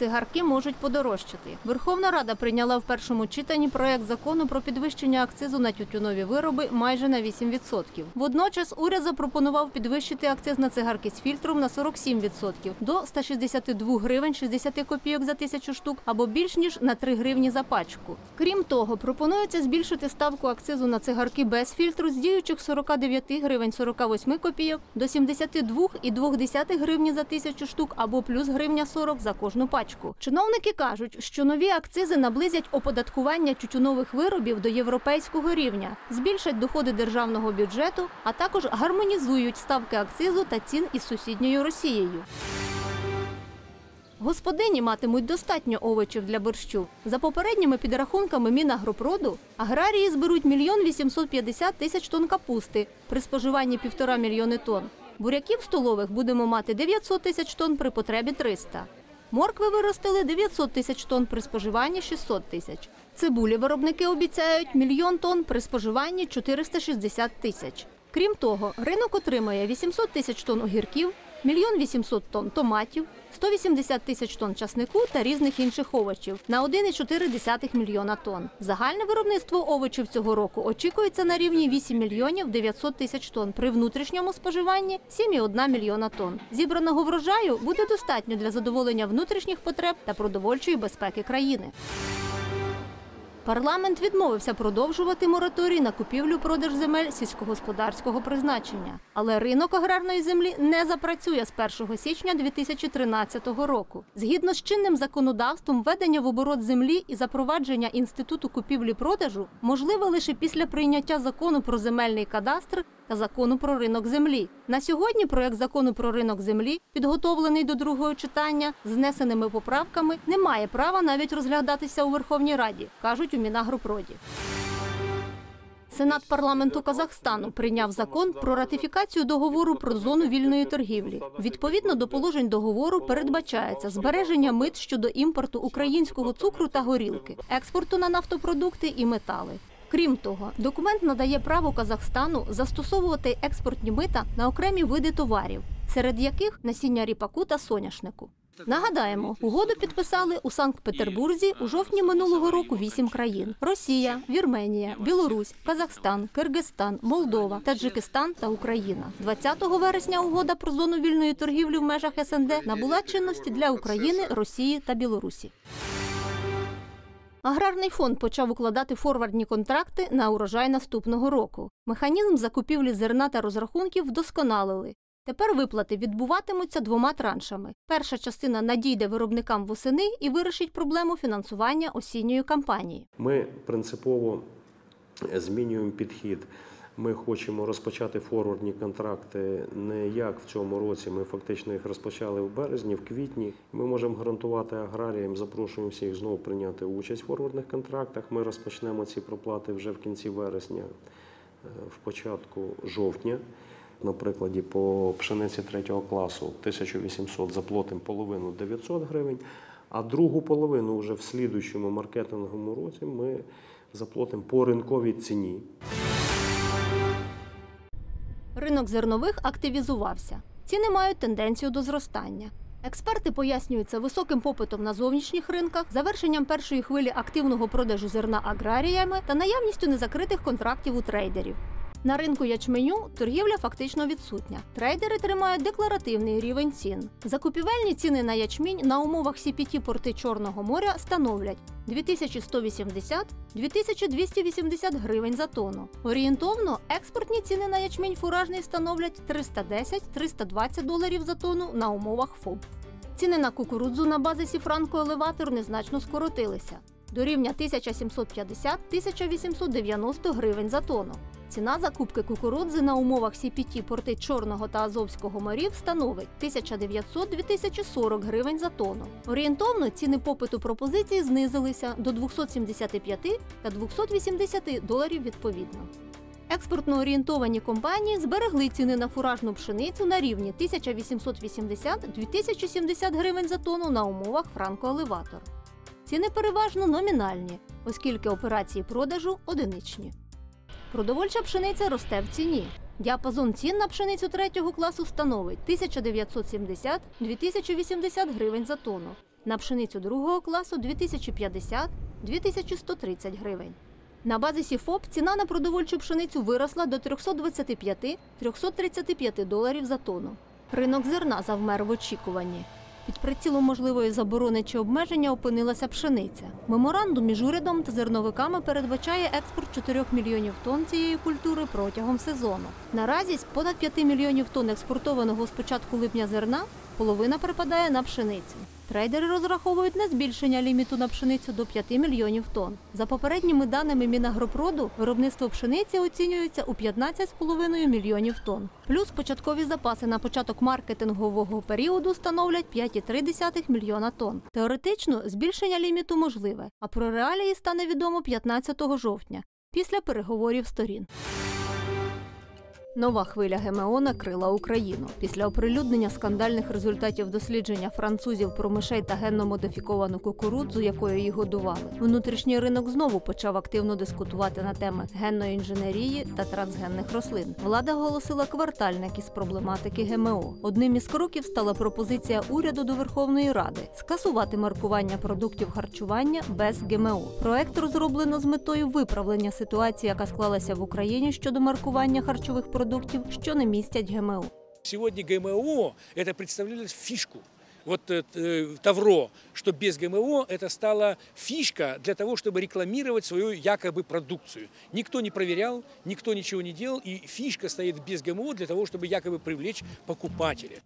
цигарки можуть подорожчати. Верховна Рада прийняла в першому читанні проект закону про підвищення акцизу на тютюнові вироби майже на 8%. Водночас уряд запропонував підвищити акциз на цигарки з фільтром на 47% до 162 гривень 60 копійок за тисячу штук або більш ніж на 3 гривні за пачку. Крім того, пропонується збільшити ставку акцизу на цигарки без фільтру з діючих 49 гривень 48 копійок до 72,2 гривні за тисячу штук або плюс гривня 40 за кожну пачку. Чиновники кажуть, що нові акцизи наблизять оподаткування тютюнових виробів до європейського рівня, збільшать доходи державного бюджету, а також гармонізують ставки акцизу та цін із сусідньою Росією. Господині матимуть достатньо овочів для борщу. За попередніми підрахунками Мінагропроду, аграрії зберуть мільйон 850 тисяч тонн капусти при споживанні півтора мільйони тонн. Буряків столових будемо мати 900 тисяч тонн при потребі 300. Моркви виростили 900 тисяч тонн при споживанні 600 тисяч. Цибулі виробники обіцяють мільйон тонн при споживанні 460 тисяч. Крім того, ринок отримає 800 тисяч тонн огірків, мільйон 800 тонн томатів, 180 тисяч тонн часнику та різних інших овочів на 1,4 мільйона тонн. Загальне виробництво овочів цього року очікується на рівні 8 мільйонів 900 тисяч тонн, при внутрішньому споживанні 7,1 мільйона тонн. Зібраного врожаю буде достатньо для задоволення внутрішніх потреб та продовольчої безпеки країни. Парламент відмовився продовжувати мораторій на купівлю-продаж земель сільськогосподарського призначення. Але ринок аграрної землі не запрацює з 1 січня 2013 року. Згідно з чинним законодавством, введення в оборот землі і запровадження інституту купівлі-продажу можливе лише після прийняття закону про земельний кадастр закону про ринок землі. На сьогодні проект закону про ринок землі, підготовлений до другого читання, з внесеними поправками, не має права навіть розглядатися у Верховній Раді, кажуть у Мінагропроді. Сенат парламенту Казахстану прийняв закон про ратифікацію договору про зону вільної торгівлі. Відповідно до положень договору передбачається збереження мит щодо імпорту українського цукру та горілки, експорту на нафтопродукти і метали. Крім того, документ надає право Казахстану застосовувати експортні мита на окремі види товарів, серед яких насіння ріпаку та соняшнику. Нагадаємо, угоду підписали у Санкт-Петербурзі у жовтні минулого року вісім країн: Росія, Вірменія, Білорусь, Казахстан, Киргизстан, Молдова, Таджикистан та Україна. 20 вересня угода про зону вільної торгівлі в межах СНД набула чинності для України, Росії та Білорусі. Аграрний фонд почав укладати форвардні контракти на урожай наступного року. Механізм закупівлі зерна та розрахунків вдосконалили. Тепер виплати відбуватимуться двома траншами. Перша частина надійде виробникам восени і вирішить проблему фінансування осінньої кампанії. Ми принципово змінюємо підхід. Ми хочемо розпочати форвардні контракти не як в цьому році. Ми фактично їх розпочали в березні, в квітні. Ми можемо гарантувати аграріям, запрошуємо всіх знову прийняти участь в форвардних контрактах. Ми розпочнемо ці проплати вже в кінці вересня, е, в початку жовтня. На прикладі по пшениці третього класу 1800 заплатимо половину 900 гривень, а другу половину вже в слідуючому маркетинговому році ми заплатимо по ринковій ціні. Ринок зернових активізувався. Ціни мають тенденцію до зростання. Експерти пояснюють це високим попитом на зовнішніх ринках, завершенням першої хвилі активного продажу зерна аграріями та наявністю незакритих контрактів у трейдерів. На ринку ячменю торгівля фактично відсутня. Трейдери тримають декларативний рівень цін. Закупівельні ціни на ячмінь на умовах CPT порти Чорного моря становлять 2180-2280 гривень за тонну. Орієнтовно експортні ціни на ячмінь фуражний становлять 310-320 доларів за тонну на умовах ФОБ. Ціни на кукурудзу на базисі Франко-елеватор незначно скоротилися до рівня 1750-1890 гривень за тонну. Ціна закупки кукурудзи на умовах CPT порти Чорного та Азовського морів становить 1900-2040 гривень за тонну. Орієнтовно ціни попиту пропозиції знизилися до 275 та 280 доларів відповідно. Експортно орієнтовані компанії зберегли ціни на фуражну пшеницю на рівні 1880-2070 гривень за тонну на умовах Франко-елеватор. Ціни переважно номінальні, оскільки операції продажу одиничні. Продовольча пшениця росте в ціні. Діапазон цін на пшеницю третього класу становить 1970-2080 гривень за тонну. На пшеницю другого класу 2050-2130 гривень. На базі СІФОП ціна на продовольчу пшеницю виросла до 325-335 доларів за тонну. Ринок зерна завмер в очікуванні. Під прицілом можливої заборони чи обмеження опинилася пшениця. Меморандум між урядом та зерновиками передбачає експорт 4 мільйонів тонн цієї культури протягом сезону. Наразі з понад 5 мільйонів тонн експортованого з початку липня зерна половина припадає на пшеницю. Трейдери розраховують на збільшення ліміту на пшеницю до 5 мільйонів тонн. За попередніми даними Мінагропроду, виробництво пшениці оцінюється у 15,5 мільйонів тонн. Плюс початкові запаси на початок маркетингового періоду становлять 5,3 мільйона тонн. Теоретично збільшення ліміту можливе, а про реалії стане відомо 15 жовтня після переговорів сторін. Нова хвиля ГМО накрила Україну. Після оприлюднення скандальних результатів дослідження французів про мишей та генно-модифіковану кукурудзу, якою їх годували, внутрішній ринок знову почав активно дискутувати на теми генної інженерії та трансгенних рослин. Влада оголосила квартальник із проблематики ГМО. Одним із кроків стала пропозиція уряду до Верховної Ради скасувати маркування продуктів харчування без ГМО. Проект розроблено з метою виправлення ситуації, яка склалася в Україні щодо маркування харчових продуктів, що не містять ГМО. Сегодня ГМО это представлялось фишку. Вот э, э, Тавро, что без ГМО это стала фишка для того, чтобы рекламировать свою якобы продукцию. Никто не проверял, никто ничего не делал, и фишка стоит без ГМО для того, чтобы якобы привлечь покупателя.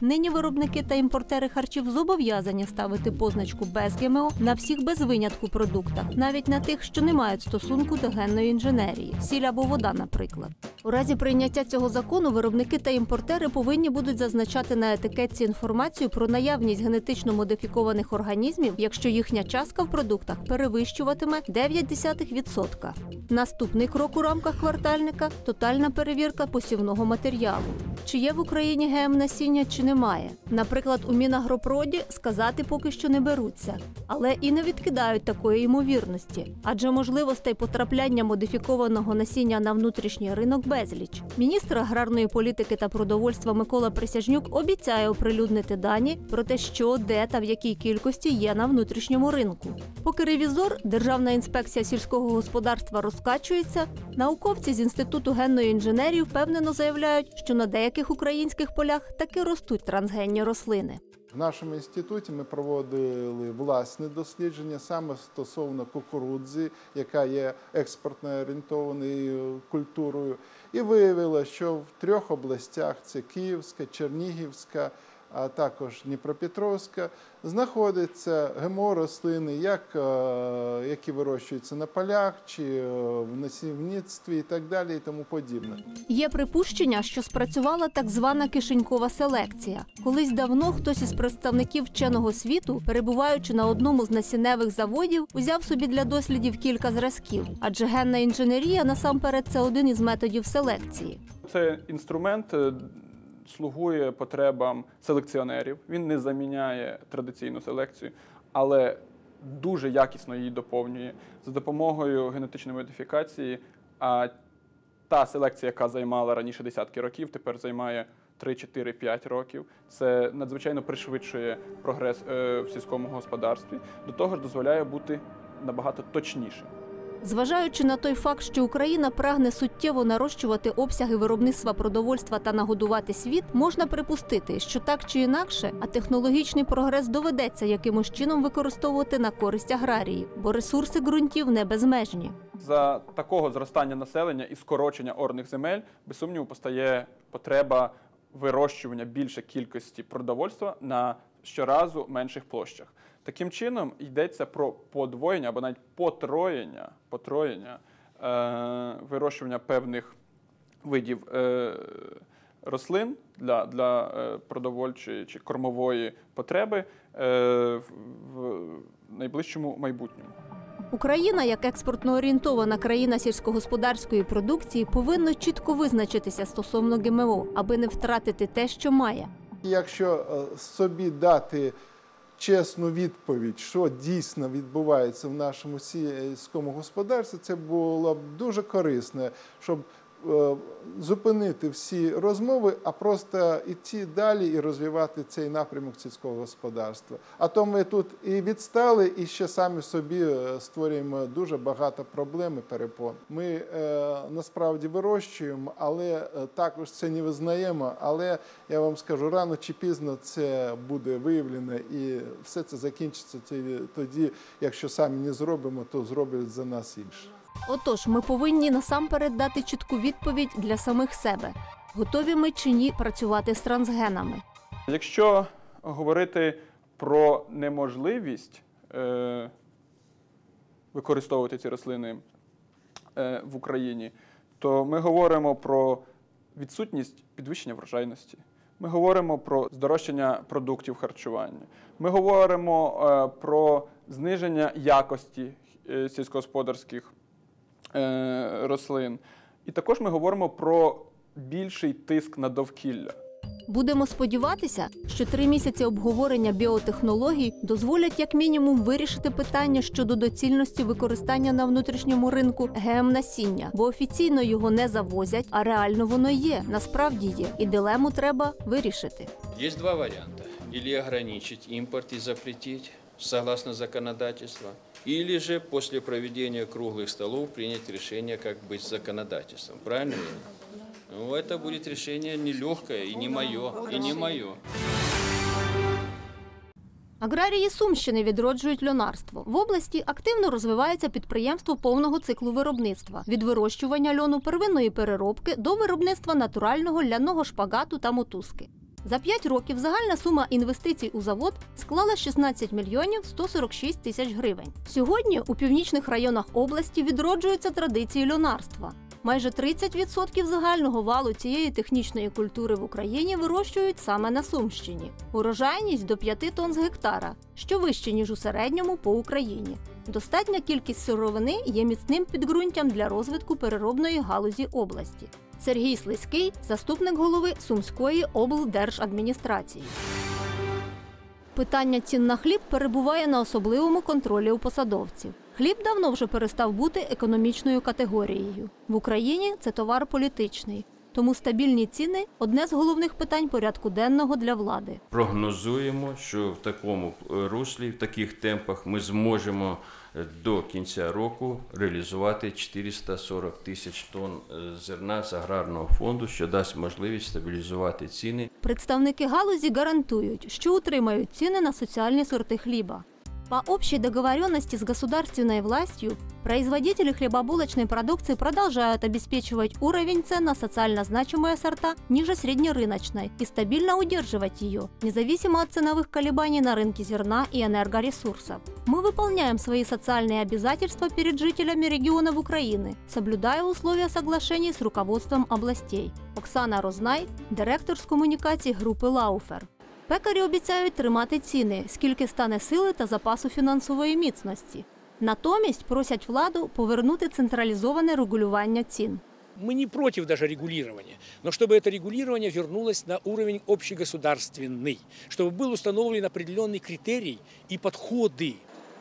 Нині виробники та імпортери харчів зобов'язані ставити позначку без ГМО на всіх без винятку продуктах, навіть на тих, що не мають стосунку до генної інженерії, сіль або вода, наприклад. У разі прийняття цього закону виробники та імпортери повинні будуть зазначати на етикетці інформацію про наявність генетично модифікованих організмів, якщо їхня частка в продуктах перевищуватиме 0,9%. Наступний крок у рамках квартальника тотальна перевірка посівного матеріалу. Чи є в Україні ГМ насіння, чи немає. Наприклад, у Мінагропроді сказати поки що не беруться, але і не відкидають такої ймовірності, адже можливостей потрапляння модифікованого насіння на внутрішній ринок безліч. Міністр аграрної політики та продовольства Микола Присяжнюк обіцяє оприлюднити дані про те, що де та в якій кількості є на внутрішньому ринку. Поки ревізор, Державна інспекція сільського господарства розкачується, науковці з інституту генної інженерії впевнено заявляють, що на деяких українських полях таки ростуть трансгенні рослини. В нашому інституті ми проводили власне дослідження саме стосовно кукурудзи, яка є експортно орієнтованою культурою, і виявилося, що в трьох областях це Київська, Чернігівська, а також Дніпропетровська, знаходяться ГМО рослини, як, е, які вирощуються на полях чи е, в насівництві і так далі, і тому подібне. Є припущення, що спрацювала так звана кишенькова селекція. Колись давно хтось із представників вченого світу, перебуваючи на одному з насінневих заводів, узяв собі для дослідів кілька зразків, адже генна інженерія насамперед це один із методів селекції. Це інструмент е, слугує потребам селекціонерів. Він не заміняє традиційну селекцію, але дуже якісно її доповнює за допомогою генетичної модифікації. А та селекція, яка займала раніше десятки років, тепер займає 3, 4, 5 років. Це надзвичайно пришвидшує прогрес е, в сільському господарстві. До того ж, дозволяє бути набагато точнішим. Зважаючи на той факт, що Україна прагне суттєво нарощувати обсяги виробництва продовольства та нагодувати світ, можна припустити, що так чи інакше, а технологічний прогрес доведеться якимось чином використовувати на користь аграрії, бо ресурси ґрунтів не безмежні. За такого зростання населення і скорочення орних земель, без сумніву, постає потреба вирощування більше кількості продовольства на щоразу менших площах. Таким чином йдеться про подвоєння або навіть потроєння, потроєння е, вирощування певних видів е, рослин для, для е, продовольчої чи кормової потреби е, в, в найближчому майбутньому. Україна, як експортно орієнтована країна сільськогосподарської продукції, повинна чітко визначитися стосовно ГМО, аби не втратити те, що має. Якщо е, собі дати чесну відповідь, що дійсно відбувається в нашому сільському господарстві, це було б дуже корисне, щоб зупинити всі розмови, а просто йти далі і розвивати цей напрямок сільського господарства. А то ми тут і відстали, і ще самі собі е, створюємо дуже багато проблем і перепон. Ми е, насправді вирощуємо, але е, також це не визнаємо. Але я вам скажу, рано чи пізно це буде виявлено, і все це закінчиться тоді, якщо самі не зробимо, то зроблять за нас інші. Отож, ми повинні насамперед дати чітку відповідь для самих себе. Готові ми чи ні працювати з трансгенами? Якщо говорити про неможливість е, використовувати ці рослини е, в Україні, то ми говоримо про відсутність підвищення врожайності. Ми говоримо про здорожчання продуктів харчування. Ми говоримо е, про зниження якості е, сільськогосподарських рослин. І також ми говоримо про більший тиск на довкілля. Будемо сподіватися, що три місяці обговорення біотехнологій дозволять як мінімум вирішити питання щодо доцільності використання на внутрішньому ринку ГМ насіння, бо офіційно його не завозять, а реально воно є, насправді є, і дилему треба вирішити. Есть два варианта. Или ограничить импорт и запретить, согласно законодательству, или же после проведения круглых столов принять решение, как быть с законодательством. Правильно? Лена? Ну, это будет решение нелегкое и не мое, и не мое. Аграрії Сумщини відроджують льонарство. В області активно розвивається підприємство повного циклу виробництва від вирощування льону первинної переробки до виробництва натурального ляного шпагату та мотузки. За 5 років загальна сума інвестицій у завод склала 16 мільйонів 146 тисяч гривень. Сьогодні у північних районах області відроджуються традиції льонарства. Майже 30% загального валу цієї технічної культури в Україні вирощують саме на Сумщині. Урожайність до 5 тонн з гектара, що вище ніж у середньому по Україні. Достатня кількість сировини є міцним підґрунтям для розвитку переробної галузі області. Сергій Слизький, заступник голови Сумської облдержадміністрації. Питання цін на хліб перебуває на особливому контролі у посадовців. Хліб давно вже перестав бути економічною категорією. В Україні це товар політичний, тому стабільні ціни одне з головних питань порядку денного для влади. Прогнозуємо, що в такому е, руслі, в таких темпах ми зможемо е, до кінця року реалізувати 440 тисяч тонн е, зерна з аграрного фонду, що дасть можливість стабілізувати ціни Представники галузі гарантують, що утримають ціни на социальные сорты хлеба. По общей договоренности с государственной властью, производители хлебобулочной продукции продолжают обеспечивать уровень цен на социально значимые сорта ниже среднерыночной и стабильно удерживать ее, независимо от ценовых колебаний на рынке зерна и энергоресурсов. Мы выполняем свои социальные обязательства перед жителями регионов Украины, соблюдая условия соглашений с руководством областей. Оксана Рознай, директор з комунікації групи Лауфер. Пекарі обіцяють тримати ціни, скільки стане сили та запасу фінансової міцності. Натомість просять владу повернути централізоване регулювання цін. Мы не против даже регулирования, но чтобы это регулирование вернулось на уровень общегосударственный, чтобы был установлен определенный критерий и подходы.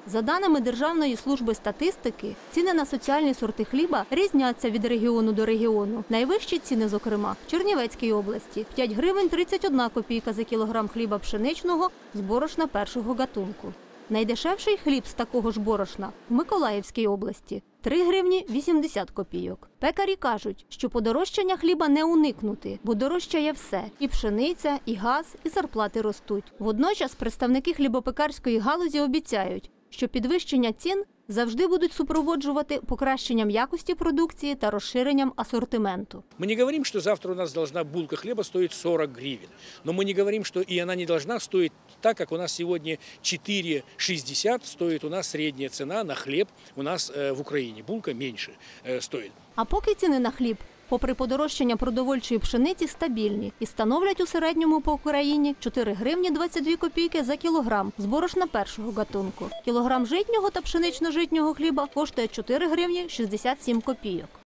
За даними Державної служби статистики, ціни на соціальні сорти хліба різняться від регіону до регіону. Найвищі ціни, зокрема, в Чернівецькій області 5 гривень 31 копійка за кілограм хліба пшеничного з борошна першого гатунку. Найдешевший хліб з такого ж борошна в Миколаївській області 3 гривні 80 копійок. Пекарі кажуть, що подорожчання хліба не уникнути, бо дорожчає все: і пшениця, і газ, і зарплати ростуть. Водночас представники хлібопекарської галузі обіцяють, що підвищення цін завжди будуть супроводжувати покращенням якості продукції та розширенням асортименту. Мы не говорим, что завтра у нас должна булка хлеба стоить 40 гривен, но мы не говорим, что и она не должна стоить так, как у нас сегодня 4,60 стоит у нас средняя цена на хлеб у нас э, в Украине. Булка меньше э, стоит. А поки ціни на хліб, попри подорожчання продовольчої пшениці, стабільні і становлять у середньому по Україні 4 гривні 22 копійки за кілограм з борошна першого гатунку. Кілограм житнього та пшенично-житнього хліба коштує 4 гривні 67 копійок.